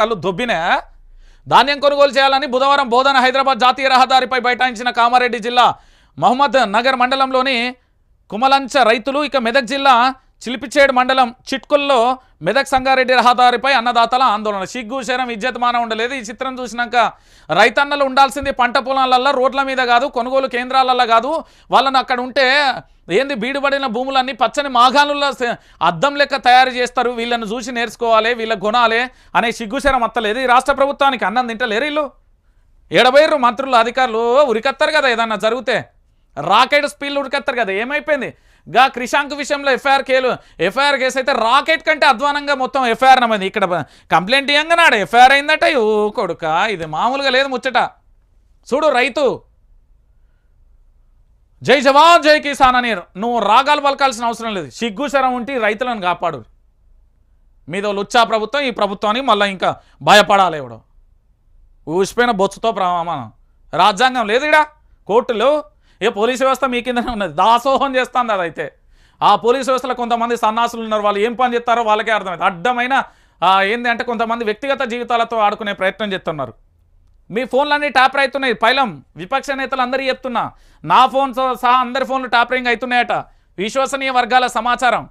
వాళ్ళు దొబ్బినా ధాన్యం కొనుగోలు చేయాలని బుధవారం బోధన హైదరాబాద్ జాతీయ రహదారిపై బైఠాయించిన కామారెడ్డి జిల్లా మహమ్మద్ నగర్ మండలంలోని కుమలంచ రైతులు ఇక మెదక్ జిల్లా చిలిపిచేడు మండలం చిట్కుల్లో మెదక్ సంగారెడ్డి రహదారిపై అన్నదాతల ఆందోళన. సిగ్గు శరం ఉండలేదు. ఈ చిత్రం చూసినాక రైతన్నలు ఉండాల్సింది పంట పొలాలల్లో రోడ్ల మీద కాదు కొనుగోలు కేంద్రాలల్లో కాదు. వాళ్ళని అక్కడ ఉంటే ఏంది బీడుబడిన భూములన్నీ పచ్చని మాఘానుల్లో అద్దం లెక్క తయారు చేస్తారు. వీళ్ళని చూసి నేర్చుకోవాలి వీళ్ళ గుణాలే అనే సిగ్గుశరం అత్తలేదు. ఈ రాష్ట్ర ప్రభుత్వానికి అన్నం తింటలేరు వీళ్ళు. ఎడబైర్రు మంత్రులు అధికారులు ఉరికత్తారు కదా ఏదన్నా జరిగితే. రాకెట్ స్పీడ్లు ఉరికత్తారు కదా. ఏమైపోయింది? గా క్రిషాంక్ విషయంలో ఎఫ్ఐఆర్ కేలు ఎఫ్ఐఆర్ కేసు అయితే రాకెట్ కంటే అధ్వానంగా మొత్తం ఎఫ్ఐఆర్ నమ్మది ఇక్కడ కంప్లైంట్ ఇయ్యంగానాడు. ఎఫ్ఐఆర్ అయిందట. ఓ కొడుక ఇది మామూలుగా లేదు ముచ్చట. చూడు రైతు. జై జవాన్ జై కిసాన్ అని నువ్వు రాగాలు పలకాల్సిన అవసరం లేదు. సిగ్గు శరం ఉంటే రైతులను కాపాడు. మీద లుచ్చా ప్రభుత్వం ఈ ప్రభుత్వానికి మళ్ళీ ఇంకా భయపడాలి ఇవ్వడం ఊసిపోయిన బొచ్చుతో ప్రమాణం. రాజ్యాంగం లేదు ఇడా కోర్టులు ఏ పోలీసు వ్యవస్థ మీ కిందనే ఉన్నది. దాసోహం చేస్తుంది అదైతే. ఆ పోలీసు వ్యవస్థలో కొంతమంది సన్నాసులు ఉన్నారు. వాళ్ళు ఏం పని చేస్తారో వాళ్ళకే అర్థమైంది. అడ్డమైన ఏంది అంటే కొంతమంది వ్యక్తిగత జీవితాలతో ఆడుకునే ప్రయత్నం చేస్తున్నారు. మీ ఫోన్లన్నీ ట్యాపర్ అవుతున్నాయి పైలం విపక్ష నేతలు అందరూ చెప్తున్నా. నా ఫోన్ సహా అందరి ఫోన్లు ట్యాపరింగ్ అవుతున్నాయట విశ్వసనీయ వర్గాల సమాచారం.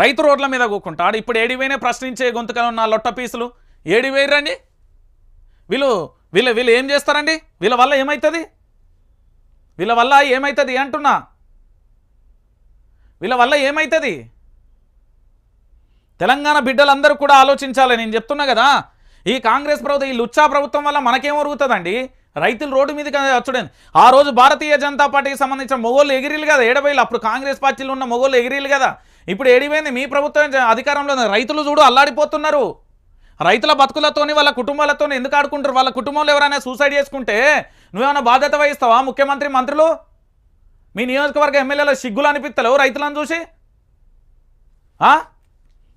రైతు రోడ్ల మీద కూకుంటాడు ఇప్పుడు ఏడివేనే ప్రశ్నించే గొంతుకలు ఉన్న లొట్ట పీసులు. ఏడివేయరండి వీళ్ళు వీళ్ళు వీళ్ళు ఏం చేస్తారండి? వీళ్ళ వల్ల ఏమవుతుంది వీళ్ళ వల్ల ఏమవుతుంది అంటున్నా? వీళ్ళ వల్ల ఏమవుతుంది తెలంగాణ బిడ్డలందరూ కూడా ఆలోచించాలి. నేను చెప్తున్నా కదా ఈ కాంగ్రెస్ ప్రభుత్వం ఈ లుచ్చా ప్రభుత్వం వల్ల మనకేమరుగుతుందండి రైతులు రోడ్డు మీదకి చూడండి ఆ రోజు భారతీయ జనతా పార్టీకి సంబంధించిన మొగోళ్ళు ఎగిరిలు కదా ఏడబైలు అప్పుడు కాంగ్రెస్ పార్టీలో ఉన్న మొగోళ్ళు ఎగిరిలు కదా? ఇప్పుడు ఏడిపోయింది మీ ప్రభుత్వం అధికారంలో రైతులు చూడు అల్లాడిపోతున్నారు. రైతుల బతుకులతోని వాళ్ళ కుటుంబాలతో ఎందుకు ఆడుకుంటారు? వాళ్ళ కుటుంబంలో ఎవరైనా సూసైడ్ చేసుకుంటే నువ్వేమైనా బాధ్యత వహిస్తావా ముఖ్యమంత్రి మంత్రులు? మీ నియోజకవర్గ ఎమ్మెల్యేల సిగ్గులు అనిపిస్తలేవు రైతులను చూసి?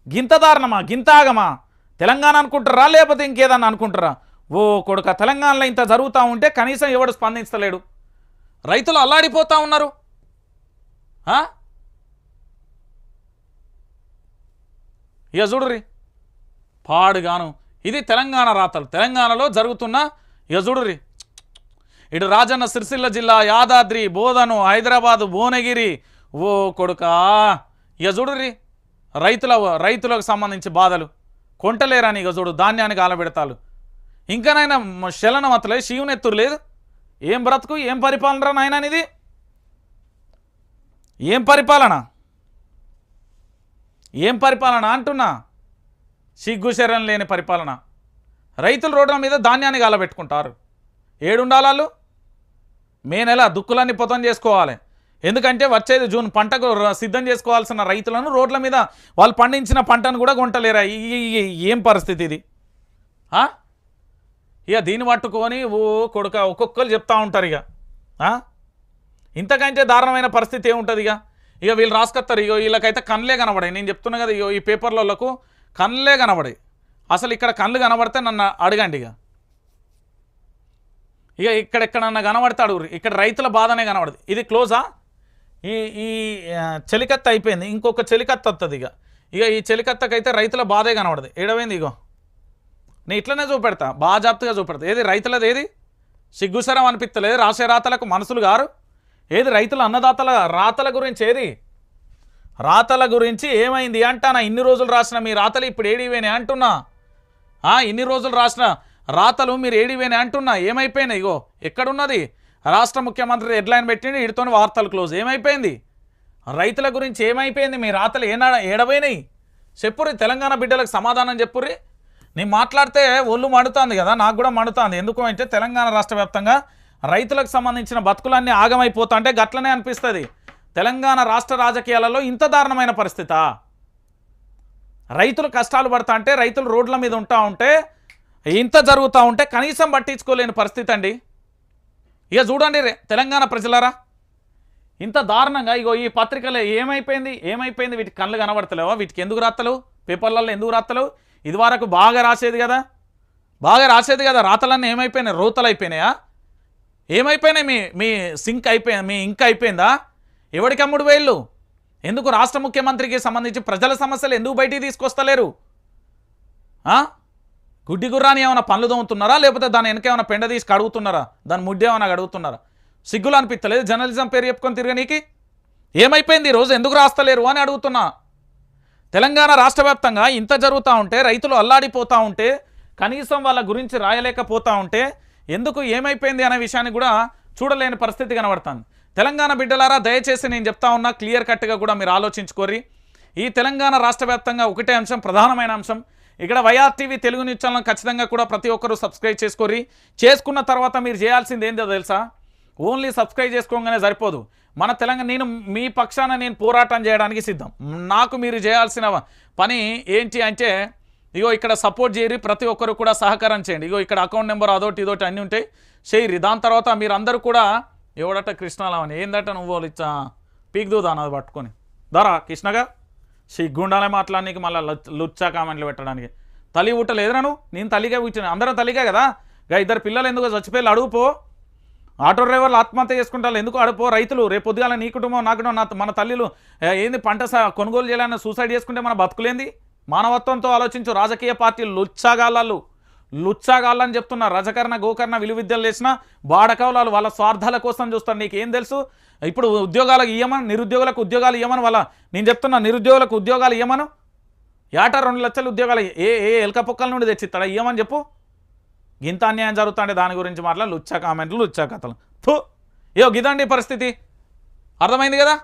గింత దారుణమా? గింత ఆగమా? తెలంగాణ అనుకుంటారా లేకపోతే ఇంకేదన్నా అనుకుంటారా ఓ కొడుక తెలంగాణలో ఇంత జరుగుతూ ఉంటే కనీసం ఎవడు స్పందించలేడు? రైతులు అల్లాడిపోతూ ఉన్నారు. ఆ? ఇక పాడుగాను. ఇది తెలంగాణ రాతలు. తెలంగాణలో జరుగుతున్న యజుడురి ఇటు రాజన్న సిరిసిల్ల జిల్లా యాదాద్రి బోధను హైదరాబాదు భువనగిరి ఓ కొడుకా. యజుడురి రైతుల రైతులకు సంబంధించి బాధలు. కొంటలేరని ఇక ధాన్యానికి ఆలబెడతాలు ఇంకానైనా శలనం అతలే శివునెత్తురు లేదు. ఏం బ్రతుకు ఏం పరిపాలన రా నాయనా ఇది ఏం పరిపాలన? ఏం పరిపాలన అంటున్నా? సిగ్గుశరం లేని పరిపాలన. రైతులు రోడ్ల మీద ధాన్యాన్ని గాలబెట్టుకుంటారు. ఏడుండాలాళ్ళు మే నెల దుక్కులన్నీ పొతం చేసుకోవాలి. ఎందుకంటే వచ్చేది జూన్ పంటకు సిద్ధం చేసుకోవాల్సిన రైతులను రోడ్ల మీద వాళ్ళు పండించిన పంటను కూడా కొంటలేరా? ఈ- ఏం పరిస్థితి ఇది? ఇక దీన్ని పట్టుకొని ఓ కొడుక ఒక్కొక్కరు చెప్తా ఉంటారు ఇక. ఇంతకంటే దారుణమైన పరిస్థితి ఏముంటుంది ఇక? ఇక వీళ్ళు రాసుకొస్తారు ఇగో వీళ్ళకైతే కన్లే కనబడాయి. నేను చెప్తున్నా కదా ఇగో ఈ పేపర్లకు కళ్ళే కనబడాయి. అసలు ఇక్కడ కళ్ళు కనబడితే నన్ను అడగండి ఇక. ఇక ఇక్కడ ఎక్కడన్నా కనబడతాడు ఇక్కడ రైతుల బాధనే కనబడదు. ఇది క్లోజా? ఈ ఈ చెలికత్త అయిపోయింది. ఇంకొక చెలికత్త వస్తుంది ఇక. ఇక ఈ చెలికత్తకైతే రైతుల బాధే కనబడదు. ఏడవైంది ఇగో. నేను ఇట్లనే చూపెడతా. బాగా చూపెడతా. ఏది రైతులది ఏది? సిగ్గుసరం అనిపిస్తలేదు రాసే రాతలకు మనసులు గారు. ఏది రైతుల అన్నదాతల రాతల గురించి ఏది? రాతల గురించి ఏమైంది అంటానా? ఇన్ని రోజులు రాసిన మీ రాతలు ఇప్పుడు ఏడివేనే అంటున్నా? ఇన్ని రోజులు రాసిన రాతలు మీరు ఏడివేనే అంటున్నా? ఏమైపోయినాయి? ఇగో ఎక్కడున్నది? రాష్ట్ర ముఖ్యమంత్రి హెడ్లైన్ పెట్టిండి వీటితో వార్తలు క్లోజ్. ఏమైపోయింది? రైతుల గురించి ఏమైపోయింది? మీ రాతలు ఏనా ఏడబోయినాయి? చెప్పుర్రి తెలంగాణ బిడ్డలకు సమాధానం చెప్పుర్రి. నేను మాట్లాడితే ఒళ్ళు మండుతుంది కదా నాకు కూడా మండుతుంది. ఎందుకు అంటే తెలంగాణ రాష్ట్ర వ్యాప్తంగా రైతులకు సంబంధించిన బతుకులన్నీ ఆగమైపోతా అంటే గట్లనే అనిపిస్తుంది. తెలంగాణ రాష్ట్ర రాజకీయాలలో ఇంత దారుణమైన పరిస్థితా? రైతులు కష్టాలు పడతా అంటే రైతులు రోడ్ల మీద ఉంటా ఉంటే ఇంత జరుగుతూ ఉంటే కనీసం పట్టించుకోలేని పరిస్థితి అండి ఇక చూడండి రే తెలంగాణ ప్రజలారా ఇంత దారుణంగా ఇగో ఈ పత్రికలో ఏమైపోయింది ఏమైపోయింది? వీటికి కళ్ళు కనబడతలేవా? వీటికి ఎందుకు రాత్తలేవు పేపర్లలో ఎందుకు రాత్తలేవు ఇది వరకు బాగా రాసేది కదా? బాగా రాసేది కదా? రాతలన్నీ ఏమైపోయినాయి? రోతలు అయిపోయినాయా? ఏమైపోయినాయి? మీ మీ సింక్ అయిపోయి మీ ఇంక్ అయిపోయిందా? ఎవడికి అమ్ముడు వేళ్ళు? ఎందుకు రాష్ట్ర ముఖ్యమంత్రికి సంబంధించి ప్రజల సమస్యలు ఎందుకు బయటికి తీసుకొస్తలేరు? గుడ్డి గుర్రాన్ని ఏమైనా పనులు తోముతున్నారా? లేకపోతే దాని వెనక ఏమైనా పెండ తీసి కడుగుతున్నారా? దాని ముడ్డి ఏమైనా కడుగుతున్నారా? సిగ్గులు అనిపిస్తలేదు జర్నలిజం పేరు చెప్పుకొని తిరగనీకి ఏమైపోయింది? ఈరోజు రోజు ఎందుకు రాస్తలేరు అని అడుగుతున్నా. తెలంగాణ రాష్ట్ర ఇంత జరుగుతూ ఉంటే రైతులు అల్లాడిపోతూ ఉంటే కనీసం వాళ్ళ గురించి రాయలేకపోతూ ఉంటే ఎందుకు ఏమైపోయింది అనే విషయాన్ని కూడా చూడలేని పరిస్థితి కనబడుతుంది. తెలంగాణ బిడ్డలారా దయచేసి నేను చెప్తా ఉన్నా క్లియర్ కట్గా కూడా మీరు ఆలోచించుకోరి ఈ తెలంగాణ రాష్ట్ర వ్యాప్తంగా ఒకటే అంశం ప్రధానమైన అంశం. ఇక్కడ వైఆర్టీవీ తెలుగు న్యూస్ ఛానల్ ఖచ్చితంగా కూడా ప్రతి ఒక్కరూ సబ్స్క్రైబ్ చేసుకోరి చేసుకున్న తర్వాత మీరు చేయాల్సింది ఏందో తెలుసా? ఓన్లీ సబ్స్క్రైబ్ చేసుకోగానే సరిపోదు. మన తెలంగాణ నేను మీ పక్షాన నేను పోరాటం చేయడానికి సిద్ధం. నాకు మీరు చేయాల్సిన పని ఏంటి అంటే ఇగో ఇక్కడ సపోర్ట్ చేయరి ప్రతి ఒక్కరు కూడా సహకారం చేయండి. ఇగో ఇక్కడ అకౌంట్ నెంబర్ అదోటి ఇదొకటి అన్నీ ఉంటాయి. చేయరు దాని తర్వాత మీరు అందరూ కూడా ఎవడట కృష్ణాలవని ఏందట నువ్వు ఇచ్చా పీక్దూదా అది పట్టుకొని? దారా కృష్ణగా? సిగ్గుండాలే మాట్లాడడానికి మళ్ళీ లుచ్చా కామెంట్లు పెట్టడానికి. తల్లి పుట్టలేదురా నువ్వు? నేను తల్లిగా కూర్చున్నా అందరం తల్లిగా కదా? గా ఇద్దరు పిల్లలు ఎందుకు చచ్చిపోయి అడుగుపో ఆటో డ్రైవర్లు ఆత్మహత్య చేసుకుంటారు. ఎందుకు అడుపో రైతులు రేపు పొద్దుగాల నీ కుటుంబం నా కుటుంబం నా మన తల్లిలు ఏంది పంట కొనుగోలు చేయాలని సూసైడ్ చేసుకుంటే మన బతుకులేంది? మానవత్వంతో ఆలోచించు. రాజకీయ పార్టీలు లుచ్చాగాళ్ళు లుచ్చాగాళ్ళని చెప్తున్న రజకర్ణ గోకర్ణ విలువిద్యలు చేసిన బాడకవులాలు వాళ్ళ స్వార్థాల కోసం చూస్తారు నీకేం తెలుసు? ఇప్పుడు ఉద్యోగాలకు ఇయ్యమని నిరుద్యోగులకు ఉద్యోగాలు ఇవ్వమని వాళ్ళ. నేను చెప్తున్నా నిరుద్యోగులకు ఉద్యోగాలు ఇవ్వమను ఏటా రెండు లక్షల ఉద్యోగాలు ఏ ఏ ఎలక పొక్కల నుండి తెచ్చిస్తాడా? ఇవ్వమని చెప్పు. ఇంత అన్యాయం జరుగుతుంటే దాని గురించి మాట్లా లుచ్చా కామెంట్లు లుచ్చా కథలు. థూ! ఏ గిదండి పరిస్థితి. అర్థమైంది కదా?